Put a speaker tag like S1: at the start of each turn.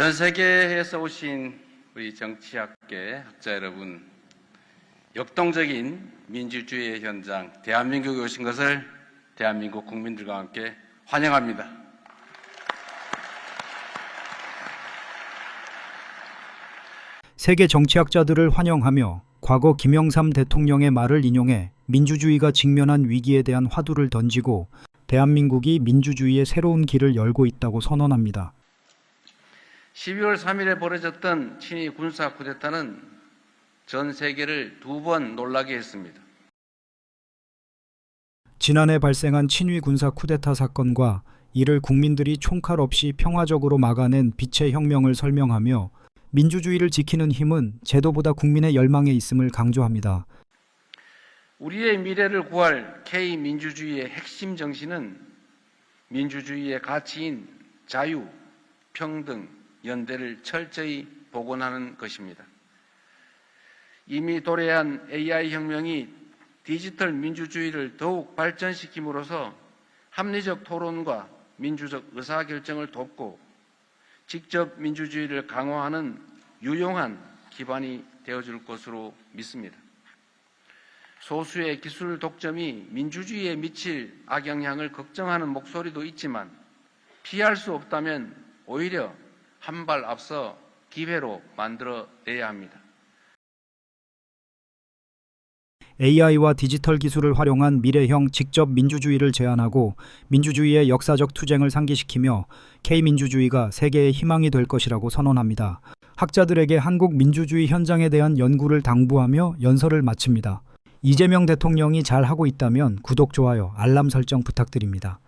S1: 전 세계에서 오신 우리 정치학계 학자 여러분, 역동적인 민주주의의 현장, 대한민국에 오신 것을 대한민국 국민들과 함께 환영합니다.
S2: 세계 정치학자들을 환영하며 과거 김영삼 대통령의 말을 인용해 민주주의가 직면한 위기에 대한 화두를 던지고 대한민국이 민주주의의 새로운 길을 열고 있다고 선언합니다.
S1: 12월 3일에 벌어졌던 친위 군사 쿠데타는 전 세계를 두 번 놀라게 했습니다.
S2: 지난해 발생한 친위 군사 쿠데타 사건과 이를 국민들이 총칼 없이 평화적으로 막아낸 빛의 혁명을 설명하며 민주주의를 지키는 힘은 제도보다 국민의 열망에 있음을 강조합니다.
S1: 우리의 미래를 구할 K 민주주의의 핵심 정신은 민주주의의 가치인 자유, 평등, 연대를 철저히 복원하는 것입니다. 이미 도래한 AI 혁명이 디지털 민주주의를 더욱 발전시킴으로써 합리적 토론과 민주적 의사결정을 돕고 직접 민주주의를 강화하는 유용한 기반이 되어줄 것으로 믿습니다. 소수의 기술 독점이 민주주의에 미칠 악영향을 걱정하는 목소리도 있지만 피할 수 없다면 오히려 한 발 앞서 기회로 만들어내야 합니다.
S2: AI와 디지털 기술을 활용한 미래형 직접 민주주의를 제안하고 민주주의의 역사적 투쟁을 상기시키며 K민주주의가 세계의 희망이 될 것이라고 선언합니다. 학자들에게 한국 민주주의 현장에 대한 연구를 당부하며 연설을 마칩니다. 이재명 대통령이 잘 하고 있다면 구독, 좋아요, 알람 설정 부탁드립니다.